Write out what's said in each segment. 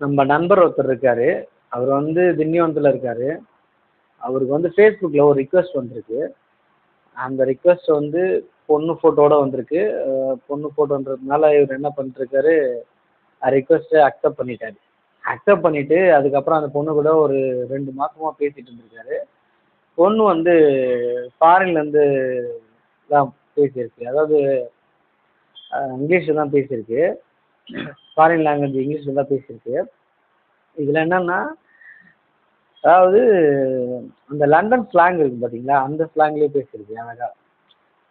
நம்ம நண்பர் ஒருத்தர் இருக்கார். அவர் வந்து திண்டிவனத்தில் இருக்கார். அவருக்கு வந்து ஃபேஸ்புக்கில் ஒரு ரிக்வெஸ்ட் வந்திருக்கு. அந்த ரிக்வெஸ்ட் வந்து பொண்ணு ஃபோட்டோவோடு வந்திருக்கு. பொண்ணு ஃபோட்டோன்றதுனால இவர் என்ன பண்ணிட்டுருக்காரு ரிக்வெஸ்ட்டை அக்செப்ட் பண்ணிட்டாரு. அக்செப்ட் பண்ணிவிட்டு அதுக்கப்புறம் அந்த பொண்ணு கூட ஒரு ரெண்டு மாசமா பேசிட்டு இருந்திருக்காரு. பொண்ணு வந்து ஃபாரின்லேருந்து தான் பேசியிருக்கு. அதாவது இங்கிலீஷில் தான் பேசியிருக்கு. ஃபாரின் லாங்குவேஜ் இங்கிலீஷில் தான் பேசியிருக்கு. இதில் என்னன்னா அதாவது அந்த லண்டன் ஸ்லாங் இருக்குது பார்த்தீங்களா அந்த ஸ்லாங்லேயே பேசியிருக்கு அழகா.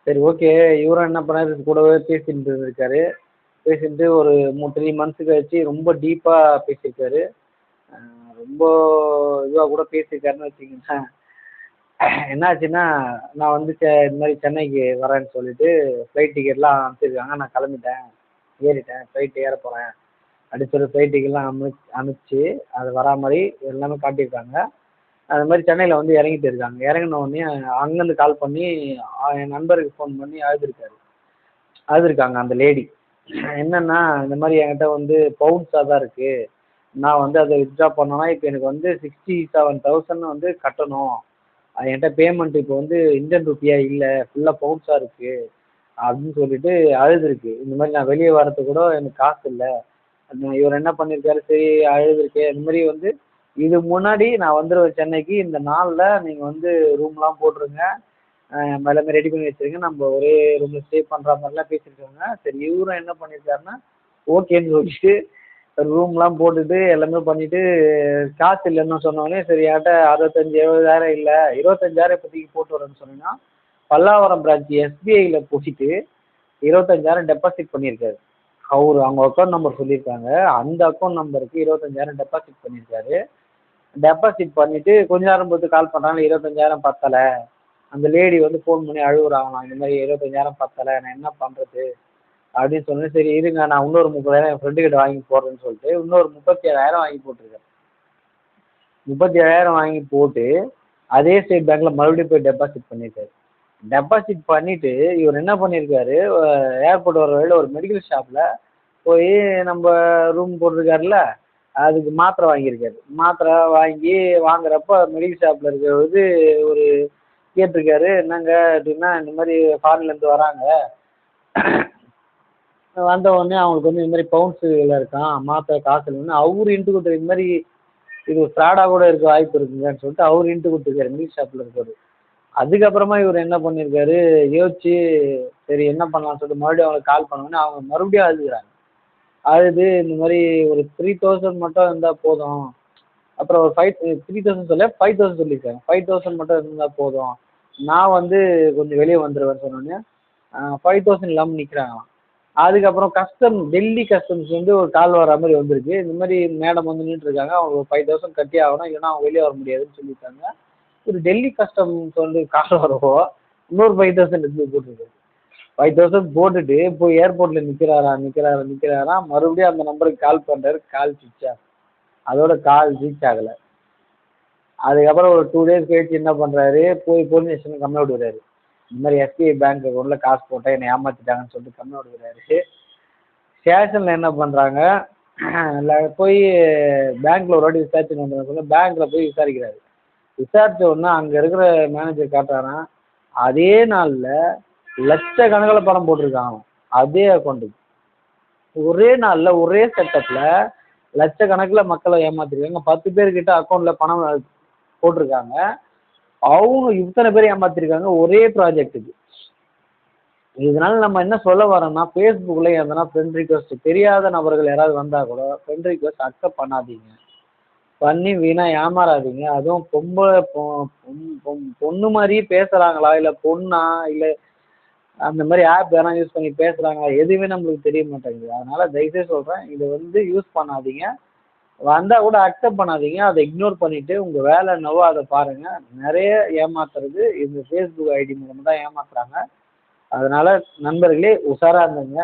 சரி ஓகே இவரும் என்ன பண்ணார்? இது கூடவே பேசிட்டு இருந்திருக்காரு. பேசிட்டு ஒரு மூ த்ரீ மந்த்ஸுக்கு கழிச்சு ரொம்ப டீப்பாக பேசியிருக்காரு. ரொம்ப இதுவாக கூட பேசியிருக்காருன்னு வச்சுக்கோங்களேன். என்னாச்சுன்னா நான் வந்து செ இந்த மாதிரி சென்னைக்கு வரேன்னு சொல்லிட்டு ஃப்ளைட் டிக்கெட்லாம் அனுப்பிச்சிருக்காங்க. நான் கிளம்பிட்டேன். ஏறிட்டேன் ஃப்ளைட் ஏற போகிறேன் அப்படின்னு சொல்லி ஃப்ளைட் டிக்கெட்லாம் அனு அனுப்பிச்சு அது வரா மாதிரி எல்லாமே காட்டியிருக்காங்க. அது மாதிரி சென்னையில் வந்து இறங்கிட்டு இருக்காங்க. இறங்குன உடனே அங்கேருந்து கால் பண்ணி என் நண்பருக்கு ஃபோன் பண்ணி அழுதுருக்காரு. அழுதுருக்காங்க அந்த லேடி என்னன்னா இந்த மாதிரி என்கிட்ட வந்து பவுன்ஸாக தான் இருக்குது நான் வந்து அதை வித்ட்ரா பண்ணேன்னா இப்போ எனக்கு வந்து சிக்ஸ்டி செவன் தௌசண்ட் வந்து கட்டணும். அது என்கிட்ட பேமெண்ட் இப்போ வந்து இந்தியன் ருப்பியாக இல்லை ஃபுல்லாக பவுன்ஸாக இருக்குது அப்படின்னு சொல்லிட்டு அழுதுருக்கு. இந்த மாதிரி நான் வெளியே வரதுக்கு கூட எனக்கு காசு இல்லை. இவர் என்ன பண்ணியிருக்காரு சரி அழுதுருக்கே. இந்த மாதிரி வந்து இது முன்னாடி நான் வந்துடுவேன் சென்னைக்கு. இந்த நாளில் நீங்கள் வந்து ரூம்லாம் போட்டுருங்க. எல்லாமே ரெடி பண்ணி வச்சிருங்க. நம்ம ஒரே ரூமில் ஸ்டே பண்ணுற மாதிரிலாம் பேசியிருக்காங்க சரி இவரும் என்ன பண்ணியிருக்காருன்னா ஓகேன்னு சொல்லிட்டு ரூம்லாம் போட்டுட்டு எல்லாமே பண்ணிவிட்டு காசு இல்லைன்னு சொன்னோடனே சரி யார்கிட்ட அறுபத்தஞ்சி எழுபதாயிரம் இல்லை இருபத்தஞ்சாயிரம் இப்போதைக்கு போட்டு வரேன்னு சொன்னீங்கன்னா பல்லாவரம் பிரான்ச் எஸ்பிஐயில் போயிட்டு இருபத்தஞ்சாயிரம் டெபாசிட் பண்ணியிருக்காரு. அவர் அவங்க அக்கௌண்ட் நம்பர் சொல்லியிருக்காங்க. அந்த அக்கௌண்ட் நம்பருக்கு இருபத்தஞ்சாயிரம் டெபாசிட் பண்ணியிருக்காரு. டெபாசிட் பண்ணிவிட்டு கொஞ்ச நேரம் பொறுத்து கால் பண்ணுறாங்க இருபத்தஞ்சாயிரம் பத்தலை. அந்த லேடி வந்து ஃபோன் பண்ணி அழுகுறாங்களாம் இந்த மாதிரி இருபத்தஞ்சாயிரம் பத்தலை. நான் என்ன பண்ணுறது அப்படின்னு சொன்னேன். சரி இருங்க. நான் இன்னொரு முப்பதாயிரம் என் ஃப்ரெண்டு கிட்ட வாங்கி போடுறேன்னு சொல்லிட்டு இன்னொரு முப்பத்தி ஏழாயிரம் வாங்கி போட்டிருக்கேன் முப்பத்தி ஏழாயிரம் வாங்கி போட்டு அதே ஸ்டேட் பேங்க்கில் மறுபடியும் போய் டெபாசிட் பண்ணியிருக்காரு. டெபாசிட் பண்ணிவிட்டு இவர் என்ன பண்ணியிருக்காரு ஏர்போர்ட் வர வழியில் ஒரு மெடிக்கல் ஷாப்பில் போய் நம்ம ரூம் போட்டிருக்காருல்ல அதுக்கு மாத்திரை வாங்கியிருக்காரு. மாத்திரை வாங்கி வாங்குறப்ப மெடிக்கல் ஷாப்பில் இருக்கிறது ஒரு கேட்டிருக்காரு என்னங்க அப்படின்னா இந்த மாதிரி ஃபாரின்லேருந்து வராங்க. வந்த உடனே அவங்களுக்கு வந்து இந்த மாதிரி பவுன்ஸுல இருக்கான் மாத்திரை காசு இல்லைன்னு அவரு இன்ட்டு கொடுத்துரு இந்த மாதிரி இது ஃப்ராடாக கூட இருக்க வாய்ப்பு இருக்குங்கன்னு சொல்லிட்டு அவர் இன்ட்டு கொடுத்துருக்காரு மெடிக்கல் ஷாப்பில் இருக்காரு அதுக்கப்புறமா இவர் என்ன பண்ணியிருக்காரு யோசிச்சு சரி என்ன பண்ணலாம்னு சொல்லிட்டு மறுபடியும் அவங்களுக்கு கால் பண்ணோன்னே அவங்க மறுபடியும் அழுகுறாங்க. அழுது இந்த மாதிரி ஒரு த்ரீ தௌசண்ட் மட்டும் இருந்தால் போதும். அப்புறம் ஒரு ஃபைவ் த்ரீ தௌசண்ட் சொல்ல ஃபைவ் தௌசண்ட் சொல்லியிருக்காங்க. ஃபைவ் தௌசண்ட் மட்டும் இருந்தால் போதும். நான் வந்து கொஞ்சம் வெளியே வந்துடுவேன் சொன்னோடனே ஃபைவ் தௌசண்ட் இல்லாமல் நிற்கிறாங்களாம் அதுக்கப்புறம் கஸ்டம் டெல்லி கஸ்டம்ஸ் வந்து ஒரு கால் வர மாதிரி வந்திருக்கு. இந்த மாதிரி மேடம் வந்து நின்றுருக்காங்க அவங்க ஃபைவ் தௌசண்ட் கட்டி ஆகணும். இல்லைன்னா அவங்க வெளியே வர முடியாதுன்னு சொல்லியிருக்காங்க. ஒரு டெல்லி கஸ்டம்ஸ் வந்து காசு வரவோ இன்னொரு ஃபைவ் தௌசண்ட் எடுத்து போட்டுருக்கு. ஃபைவ் தௌசண்ட் போட்டுட்டு போய் ஏர்போர்ட்டில் நிற்கிறாரா நிற்கிறாரா நிற்கிறாரா மறுபடியும் அந்த நம்பருக்கு கால் பண்ணுறாரு கால் சுவிச் ஆஃப் அதோட கால் ரீச் ஆகலை. அதுக்கப்புறம் ஒரு டூ டேஸ் கழிச்சு என்ன பண்ணுறாரு போய் போலீஸ் ஸ்டேஷனுக்கு கம்ப்ளைண்ட் விடுறாரு. இந்த மாதிரி எஸ்பிஐ பேங்க் அக்கௌண்ட்டில் காசு போட்டால் என்னை ஏமாற்றிட்டாங்கன்னு சொல்லிட்டு கம்ப்ளைண்ட் விடுறாரு. ஸ்டேஷனில் என்ன பண்ணுறாங்க போய் பேங்க்கில் ஒரு வாட்டி விசாரிச்சு வந்து பேங்க்கில் போய் விசாரிக்கிறாரு. விசாரித்த உடனே அங்கே இருக்கிற மேனேஜர் காட்டுறாராம் அதே நாளில் லட்சக்கணக்கில் பணம் போட்டிருக்காங்க அதே அக்கௌண்ட்டுக்கு ஒரே நாளில் ஒரே செட்டப்பில் லட்சக்கணக்கில் மக்களை ஏமாத்திருக்காங்க. பத்து பேர்கிட்ட அக்கௌண்ட்டில் பணம் போட்டிருக்காங்க. அவங்க இத்தனை பேர் ஏமாத்திருக்காங்க ஒரே ப்ராஜெக்ட்டுக்கு இதனால நம்ம என்ன சொல்ல வரோம்னா ஃபேஸ்புக்கில் எதனா ஃப்ரெண்ட் ரிக்வஸ்ட் தெரியாத நபர்கள் யாராவது வந்தால் கூட ஃப்ரெண்ட் ரிக்வஸ்ட் அக்செப்ட் பண்ணாதீங்க. பண்ணி வீணாக ஏமாறாதீங்க. அதுவும் பொம்பளை பொ பொண்ணு மாதிரியே பேசுகிறாங்களா இல்லை பொண்ணா? இல்லை அந்த மாதிரி ஆப் யாரும் யூஸ் பண்ணி பேசுகிறாங்களா எதுவுமே நம்மளுக்கு தெரிய மாட்டேங்குது. அதனால் தயவுசெய்து சொல்கிறேன் இதை வந்து யூஸ் பண்ணாதீங்க. வந்தால் கூட அக்செப்ட் பண்ணாதீங்க. அதை இக்னோர் பண்ணிவிட்டு உங்கள் வேலை என்னவோ அதை பாருங்கள் நிறைய ஏமாத்துறது இந்த ஃபேஸ்புக் ஐடி மூலமாக தான் ஏமாத்துறாங்க. அதனால் நண்பர்களே உஷாராக இருந்துங்க.